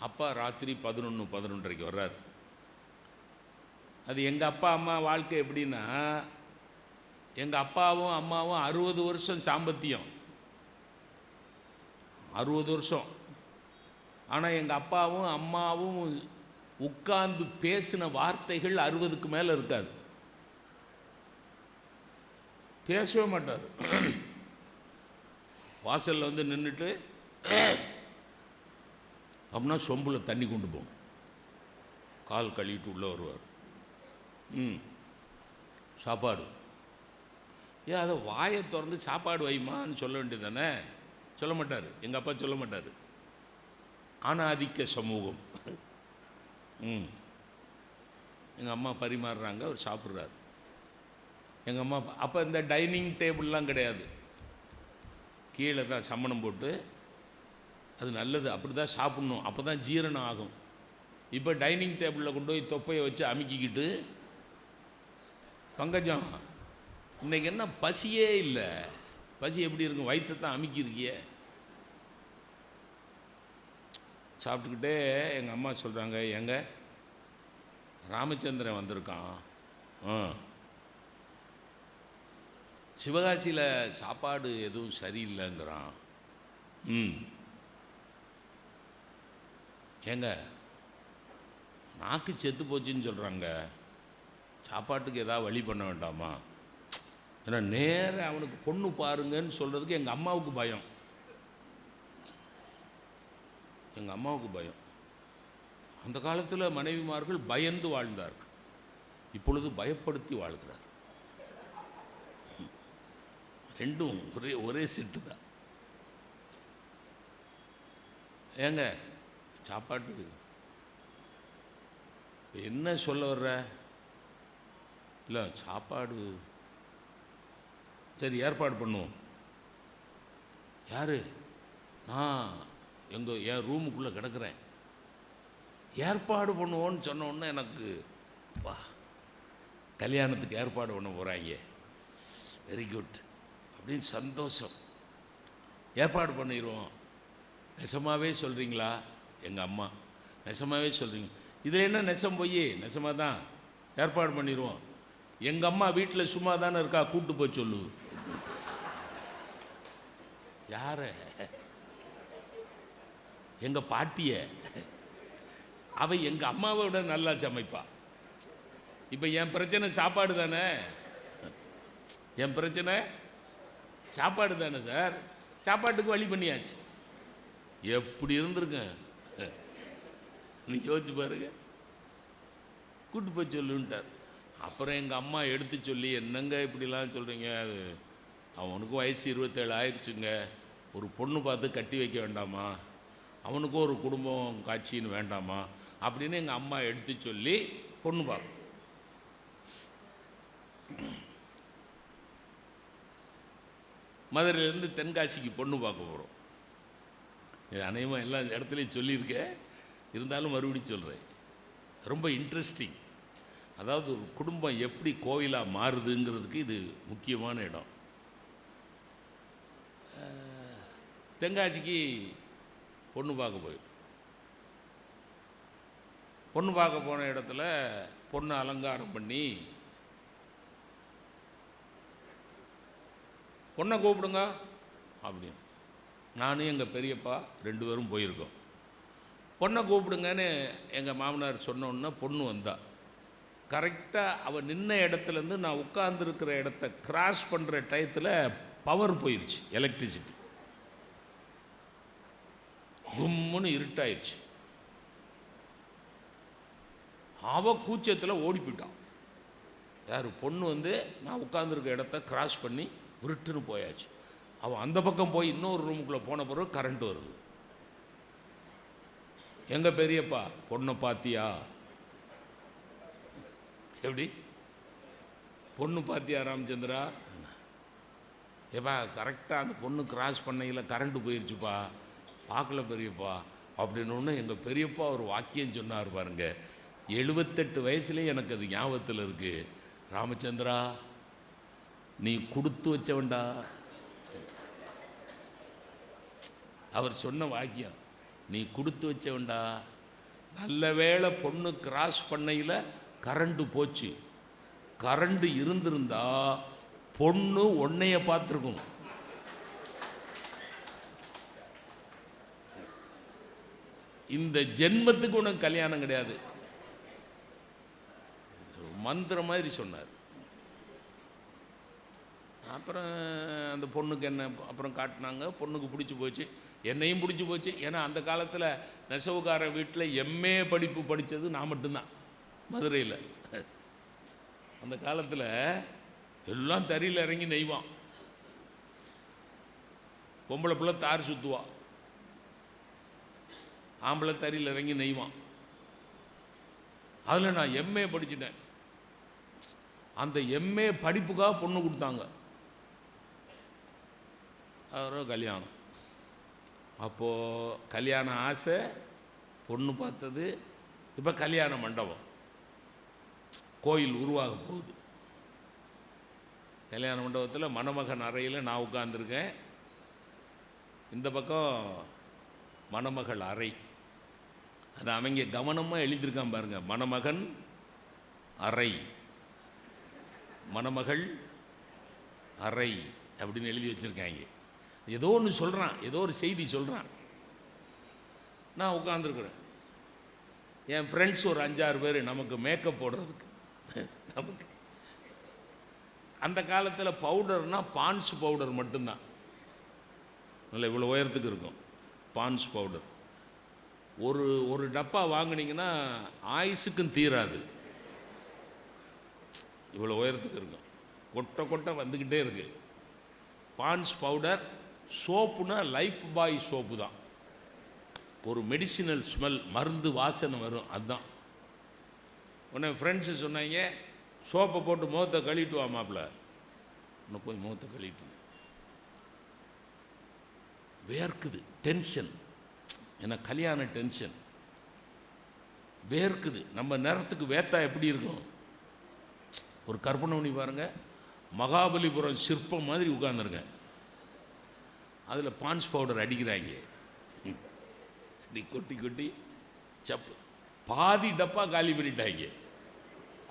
அப்பா ராத்திரி பதினொன்று பதினொன்றரைக்கு வர்றார். அது எங்கள் அப்பா அம்மா வாழ்க்கை எப்படின்னா எங்கள் அப்பாவும் அம்மாவும் அறுபது வருஷம் சாம்பத்தியம். அறுபது வருஷம். ஆனால் எங்கள் அப்பாவும் அம்மாவும் உட்கார்ந்து பேசின வார்த்தைகள் அறுபதுக்கு மேலே இருக்காது. பேசவே மாட்டார். வாசலில் வந்து நின்றுட்டு அப்படின்னா சொம்பில் தண்ணி கொண்டு போகணும். கால் கழுவிட்டு உள்ளே வருவார். ம். சாப்பாடு. ஏன் அதை வாயை திறந்து சாப்பாடு வைமான்னு சொல்ல வேண்டியது தானே சொல்ல மாட்டார். எங்கள் அப்பா சொல்ல மாட்டார். ஆணாதிக்க சமூகம். ம். எங்கள் அம்மா பரிமாறுறாங்க அவர் சாப்பிட்றாரு. எங்கள் அம்மா அப்போ இந்த டைனிங் டேபிள்லாம் கிடையாது. கீழே தான் சம்மணம் போட்டு அது நல்லது அப்படி தான் சாப்பிட்ணும். அப்போ தான் ஜீரணம் ஆகும். இப்போ டைனிங் டேபிளில் கொண்டு போய் தொப்பையை வச்சு அமுக்கிக்கிட்டு பங்கஜம் இன்னைக்கு என்ன பசியே இல்லை. பசி எப்படி இருக்கும்? வயிற்றை தான் அமுக்கியிருக்கிய. சாப்பிட்டுக்கிட்டே எங்கள் அம்மா சொல்கிறாங்க எங்க? ராமச்சந்திரன் வந்திருக்கான். ஆ. சிவகாசியில் சாப்பாடு எதுவும் சரியில்லைங்கிறான். ம். ஏங்க நாக்கு செத்து போச்சுன்னு சொல்கிறாங்க சாப்பாட்டுக்கு எதாவது வழி பண்ண வேண்டாமா? ஏன்னா நேராக அவனுக்கு பொண்ணு பாருங்கன்னு சொல்கிறதுக்கு எங்கள் அம்மாவுக்கு பயம். எங்கள் அம்மாவுக்கு பயம். அந்த காலத்தில் மனைவிமார்கள் பயந்து வாழ்ந்தார்கள். இப்பொழுது பயப்படுத்தி வாழ்கிறார். ரெண்டும் ஒரே ஒரே செட்டு தான் ஏங்க சாப்பாட்டு இப்போ என்ன சொல்ல வர்ற? இல்லை சாப்பாடு. சரி ஏற்பாடு பண்ணுவோம். யார்? நான் எங்கள் என் ரூமுக்குள்ளே கிடக்கிறேன். ஏற்பாடு பண்ணுவோன்னு சொன்னோன்னே எனக்கு வா கல்யாணத்துக்கு ஏற்பாடு பண்ண போகிறாங்க வெரி குட் அப்படின்னு சந்தோஷம். ஏற்பாடு பண்ணிடுவோம் நெசமாகவே சொல்கிறீங்களா எங்கள் அம்மா. நெசமாகவே சொல்கிறீங்க இதில் என்ன நெசம் போய் நெசமாக தான். ஏற்பாடு பண்ணிடுவோம் எங்கள் அம்மா வீட்டில் சும்மா தானே இருக்கா? கூப்பிட்டு போய் சொல்லு. யார? எங்கள் பாட்டிய. அவள் எங்கள் அம்மாவை விட நல்லா சமைப்பா. இப்போ என் பிரச்சனை சாப்பாடு தானே? என் பிரச்சனை? சாப்பாடு தானே சார்? சாப்பாட்டுக்கு வழி பண்ணியாச்சு. எப்படி இருந்திருக்கேன்? நீ யோசிச்சு பாருங்க. கூட்டு போய் சொல்லுன்ட்டார். அப்புறம் எங்கள் அம்மா எடுத்து சொல்லி என்னங்க இப்படிலாம் சொல்கிறீங்க அது அவனுக்கும் வயசு இருபத்தேழு ஆயிடுச்சுங்க ஒரு பொண்ணு பார்த்து கட்டி வைக்க வேண்டாமா? அவனுக்கும் ஒரு குடும்பம் காட்சின்னு வேண்டாமா? அப்படின்னு எங்கள் அம்மா எடுத்து சொல்லி பொண்ணு பார்க்கும். மதுரையிலேருந்து தென்காசிக்கு பொண்ணு பார்க்க போகிறோம் இது அநேகமாக எல்லா இடத்துலையும் சொல்லியிருக்கேன். இருந்தாலும் மறுபடியும் சொல்கிறேன் ரொம்ப இன்ட்ரெஸ்டிங் அதாவது ஒரு குடும்பம் எப்படி கோவிலாக மாறுதுங்கிறதுக்கு இது முக்கியமான இடம். அஹ், பொண்ணு பார்க்க போய். பொண்ணு பார்க்க போன இடத்துல பொண்ணை அலங்காரம் பண்ணி பொண்ணை கூப்பிடுங்க அப்படின்னு. நானும் எங்கள் பெரியப்பா ரெண்டு பேரும் போயிருக்கோம். பொண்ணை கூப்பிடுங்கன்னு எங்கள் மாமனார் சொன்னோன்னா பொண்ணு வந்தா. கரெக்டாக அவள் நின்ன இடத்துலேருந்து நான் உட்கார்ந்துருக்கிற இடத்த கிராஸ் பண்ணுற டயத்தில் பவர் போயிடுச்சு எலக்ட்ரிசிட்டி கும்முன்னு இருட்டாயிருச்சு. அவ கூச்சத்தில் ஓடி போயிட்டான் யார் பொண்ணு வந்து நான் உட்காந்துருக்க இடத்த கிராஸ் பண்ணி விருட்டுன்னு போயாச்சு. அவன் அந்த பக்கம் போய் இன்னொரு ரூமுக்குள்ளே போன பிறகு கரண்ட் வருது. எங்க பெரியப்பா? பொண்ணை பாத்தியா? எப்படி? பொண்ணு பாத்தியா ராமச்சந்திரா? ஏப்பா கரெக்டாக அந்த பொண்ணு கிராஸ் பண்ணையில் கரண்ட்டு போயிடுச்சுப்பா பார்க்கல பெரியப்பா. அப்படின்னு எங்கள் பெரியப்பா ஒரு வாக்கியம் சொன்னார் பாருங்க. எழுபத்தெட்டு வயசுலேயே எனக்கு அது ஞாபகத்தில் இருக்குது ராமச்சந்திரா நீ கொடுத்து வச்சவன்டா. அவர் சொன்ன வாக்கியம். நீ கொடுத்து வச்சவன்டா. நல்ல வேளை பொண்ணு கிராஸ் பண்ணையில் கரண்ட்டு போச்சு. கரண்ட்டு இருந்திருந்தா பொண்ணு உன்னைய பார்த்துருக்கும். இந்த ஜென்மத்துக்கு உனக்கு கல்யாணம் கிடையாது. மந்திரம் மாதிரி சொன்னார். அப்புறம் அந்த பொண்ணுக்கு என்ன அப்புறம் காட்டினாங்க பொண்ணுக்கு பிடிச்சி போச்சு. என்னையும் பிடிச்சி போச்சு. ஏன்னா அந்த காலத்தில் நெசவுக்கார வீட்டில் எம்ஏ படிப்பு படித்தது நான் மட்டும்தான். மதுரையில். அந்த காலத்தில் எல்லாம் தறியில் இறங்கி நெய்வான். பொம்பளை பிள்ளை தார் சுற்றுவா ஆம்பளை தறியில் இறங்கி நெய்வான். அதில் நான் எம்ஏ படிச்சிட்டேன். அந்த எம்ஏ படிப்புக்காக பொண்ணு கொடுத்தாங்க. அப்புறம் கல்யாணம். அப்போது கல்யாண ஆசை பொண்ணு பார்த்தது இப்போ கல்யாண மண்டபம். கோயில் உருவாக போகுது. கல்யாண மண்டபத்தில் மணமகன் அறையில் நான் உட்காந்துருக்கேன் இந்த பக்கம் மணமகள் அறை. அது அவங்க கவனமாக எழுதியிருக்கான் பாருங்கள் மணமகன் அறை. மணமகள் அறை அப்படின்னு எழுதி வச்சுருக்காங்க. ஏதோ ஒன்று சொல்கிறான் ஏதோ ஒரு செய்தி சொல்கிறான் நான் உட்காந்துருக்குறேன் என் ஃப்ரெண்ட்ஸ் ஒரு அஞ்சாறு பேர் நமக்கு மேக்கப் போடுறதுக்கு. நமக்கு. அந்த காலத்தில் பவுடர்னா பான்ஸ் பவுடர் மட்டும்தான். இல்லை இவ்வளோ உயரத்துக்கு இருக்கும். பான்ஸ் பவுடர் ஒரு ஒரு டப்பா வாங்கினீங்கன்னா ஆயுசுக்கும் தீராது. இவ்வளோ உயரத்துக்கு இருக்கும். கொட்டை கொட்டை வந்துக்கிட்டே இருக்கு. பான்ஸ் பவுடர் சோப்புனா லைஃப் பாய் சோப்பு தான். ஒரு மெடிசினல் ஸ்மெல் மருந்து வாசனை வரும் அதுதான். உடனே ஃப்ரெண்ட்ஸு சொன்னாங்க சோப்பை போட்டு முகத்தை கழுவிட்டு வா மாப்பிள்ள. இன்னும் போய் முகத்தை கழுவிட்டு வேர்க்குது டென்ஷன் ஏன்னா கல்யாண டென்ஷன் வேர்க்குது. நம்ம நேரத்துக்கு வேத்தா எப்படி இருக்கும்? ஒரு கற்பனை பண்ணி பாருங்கள் மகாபலிபுரம் சிற்பம் மாதிரி உட்காந்துருக்கேன் அதில் பான்ஸ் பவுடர் அடிக்கிறாங்க. இப்படி கொட்டி கொட்டி சப்பு பாதி டப்பா காலி பண்ணிட்டாங்க.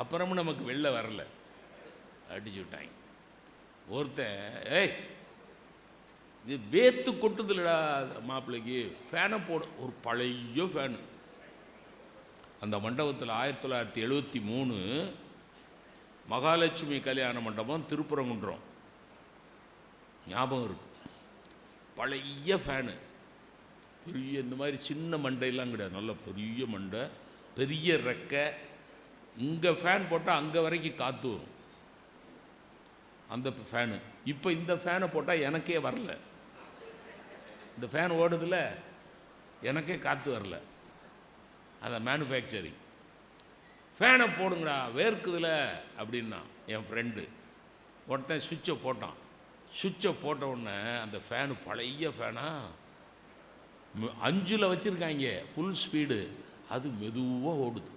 அப்புறமும் நமக்கு வெளில வரல. அடிச்சு விட்டாங்க. ஒருத்தன் ஏய் இது வேத்து கொட்டுதுலடா மாப்பிள்ளைக்கு. ஃபேனை போடு ஒரு பழைய ஃபேனு. அந்த மண்டபத்தில் ஆயிரத்தி தொள்ளாயிரத்தி எழுபத்தி மூணு மகாலட்சுமி கல்யாண மண்டபம் திருப்பரங்குன்றம். ஞாபகம் இருக்கு. பழைய ஃபேனு பெரிய இந்த மாதிரி சின்ன மண்டையெல்லாம் கிடையாது. நல்ல பெரிய மண்டை பெரிய ரெக்கை. இங்கே ஃபேன் போட்டால் அங்கே வரைக்கும் காற்று வரும். அந்த ஃபேனு இப்போ இந்த ஃபேனை போட்டால் எனக்கே வரல. இந்த ஃபேன் ஓடுதில்ல எனக்கே காற்று வரல. அதான் மேனுஃபேக்சரிங் ஃபேனை போடுங்கடா வேர்க்குதில்ல அப்படின்னா என் ஃப்ரெண்டு உடனே சுவிட்சை போட்டான். சுவிட்சை போட்ட உடனே அந்த ஃபேனு பழைய ஃபேனாக ம- வச்சுருக்காங்க ஃபுல் ஸ்பீடு அது மெதுவாக ஓடுது.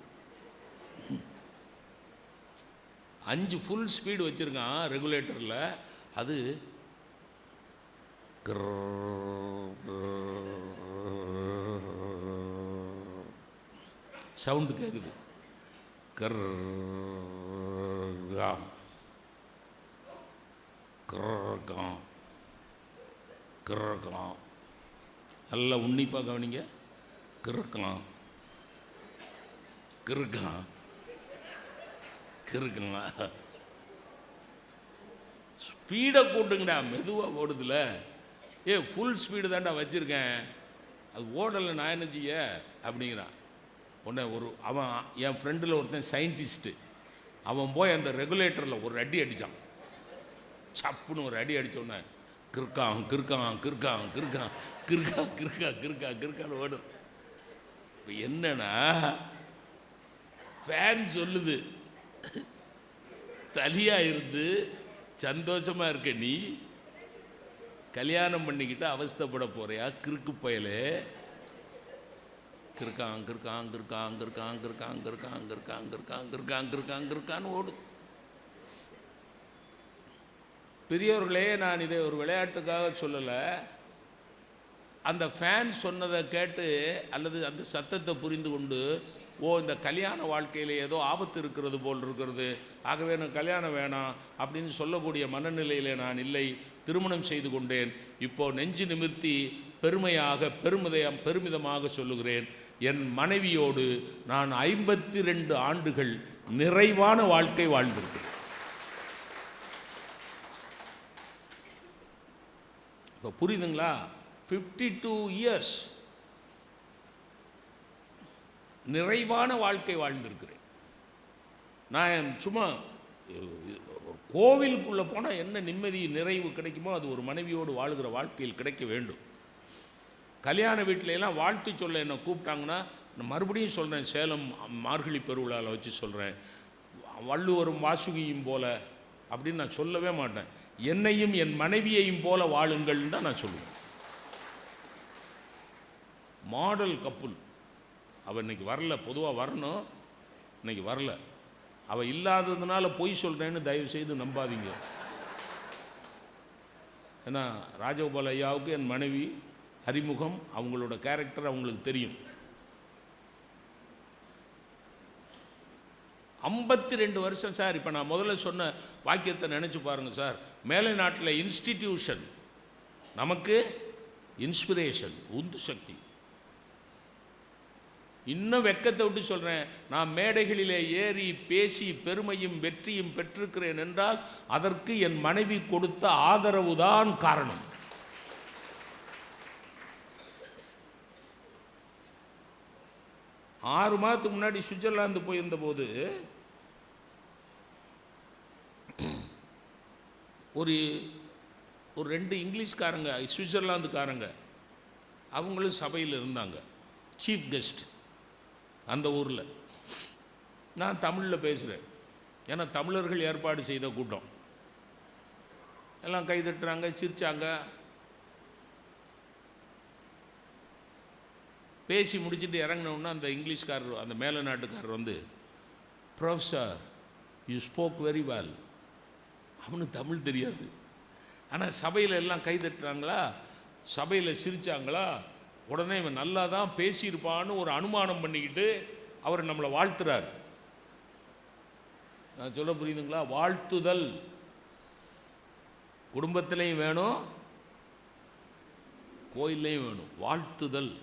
அஞ்சு ஃபுல் ஸ்பீடு வச்சுருக்கான் ரெகுலேட்டரில் அது சவுண்டு கேட்குது கர்காம் கிரகம். கிரகம். நல்லா உன்னிப்பாக கவனிங்க. கிருக்கம் கிருக்கம் கிறுக்கலாம் ஸ்பீடை கூட்டுங்கடா மெதுவாக ஓடுதுல. ஏ ஃபுல் ஸ்பீடு தான்டா வச்சுருக்கேன். அது ஓடலை நான் என்ன செய்ய? அப்படிங்கிறான். உடனே ஒரு அவன் என் ஃப்ரெண்டில் ஒருத்தன் சயின்டிஸ்ட்டு அவன் போய் அந்த ரெகுலேட்டரில் ஒரு அடி அடித்தான் சப்புன்னு ஒரு அடி அடிச்ச உடனே கிறுக்கான் கிறுக்கான் கிறுக்கான் கிறுக்கான் கிறுக்கா கிறுக்கா கிறுக்கா கிறுக்கான்னு ஓடும் இப்போ என்னன்னா ஃபேன் சொல்லுது தலியா இருந்து சந்தோஷமா இருக்க நீ கல்யாணம் பண்ணிக்கிட்டு அவஸ்தைப்பட போறியா கிறுக்கு பயலே கிறுக்கான் கிறுக்கான் கிறுக்கான் கிறுக்கான் கிறுக்கான் கிறுக்கான் கிறுக்கான் கிறுக்கான் கிறுக்கான் கிறுக்கான் ஓடுது பெரியவர்களே நான் இதை ஒரு விளையாட்டுக்காக சொல்லலை. அந்த ஃபேன் சொன்னதை கேட்டு அல்லது அந்த சத்தத்தை புரிந்து கொண்டு ஓ இந்த கல்யாண வாழ்க்கையில் ஏதோ ஆபத்து இருக்கிறது போல் இருக்கிறது. ஆகவே எனக்கு கல்யாணம் வேணாம் அப்படின்னு சொல்லக்கூடிய மனநிலையில் நான் இல்லை. திருமணம் செய்து கொண்டேன். இப்போ நெஞ்சு நிமிர்த்தி பெருமையாக பெருமிதம் பெருமிதமாக சொல்லுகிறேன். என் மனைவியோடு நான் ஐம்பத்தி ரெண்டு ஆண்டுகள் நிறைவான வாழ்க்கை வாழ்ந்திருக்கிறேன் இப்போ புரியுதுங்களா? ஃபிஃப்டி டூ இயர்ஸ் நிறைவான வாழ்க்கை வாழ்ந்திருக்கிறேன். நான் சும்மா கோவிலுக்குள்ளே போனால் என்ன நிம்மதி நிறைவு கிடைக்குமோ அது ஒரு மனைவியோடு வாழுகிற வாழ்க்கையில் கிடைக்க வேண்டும். கல்யாண வீட்டிலலாம் வாழ்த்து சொல்ல என்னை கூப்பிட்டாங்கன்னா நான் மறுபடியும் சொல்கிறேன் சேலம் மார்கழி பெருவிழாவில் வச்சு சொல்கிறேன் வள்ளுவரும் வாசுகியும் போல அப்படின்னு நான் சொல்லவே மாட்டேன். என்னையும் என் மனைவியையும் போல வாழுங்கள்னு தான் நான் சொல்லுவேன். Model couple. அவள் இன்னைக்கு வரல பொதுவாக வரணும். இன்னைக்கு வரல. அவள் இல்லாததுனால பொய் சொல்கிறேன்னு தயவு செய்து நம்பாதீங்க. ஏன்னா ராஜகோபால் ஐயாவுக்கு என் மனைவி அறிமுகம் அவங்களோட கேரக்டர் அவங்களுக்கு தெரியும். ஐம்பத்தி ரெண்டு வருஷம் சார் இப்போ நான் முதல்ல சொன்ன வாக்கியத்தை நினச்சி பாருங்கள் சார். மேலை நாட்டில் இன்ஸ்டிடியூஷன் நமக்கு இன்ஸ்பிரேஷன் உந்து சக்தி. இன்னும் வெக்கத்தை விட்டு சொல்கிறேன் நான் மேடைகளிலே ஏறி பேசி பெருமையும் வெற்றியும் பெற்றிருக்கிறேன் என்றால் அதற்கு என் மனைவி கொடுத்த ஆதரவு தான் காரணம். ஆறு மாதத்துக்கு முன்னாடி சுவிட்சர்லாந்து போயிருந்த போது ஒரு ஒரு ரெண்டு இங்கிலீஷ்காரங்க சுவிட்சர்லாந்துக்காரங்க அவங்களும் சபையில் இருந்தாங்க. சீஃப் கெஸ்ட் அந்த ஊரில். நான் தமிழில் பேசுகிறேன் ஏன்னா தமிழர்கள் ஏற்பாடு செய்த கூட்டம். எல்லாம் கை தட்டுறாங்க சிரிச்சாங்க. பேசி முடிச்சுட்டு இறங்கினோன்னா அந்த இங்கிலீஷ்காரர் அந்த மேல நாட்டுக்காரர் வந்து professor you spoke very well அவனுக்கு தமிழ் தெரியாது. ஆனால் சபையில் எல்லாம் கை தட்டுறாங்களா? சபையில் சிரித்தாங்களா உடனே இவன் நல்லா தான் பேசியிருப்பான்னு ஒரு அனுமானம் பண்ணிக்கிட்டு அவர் நம்மளை வாழ்த்துறார். நான் சொல்ல புரியுதுங்களா? வாழ்த்துதல். குடும்பத்திலையும் வேணும் கோயில்லையும் வேணும். வாழ்த்துதல்.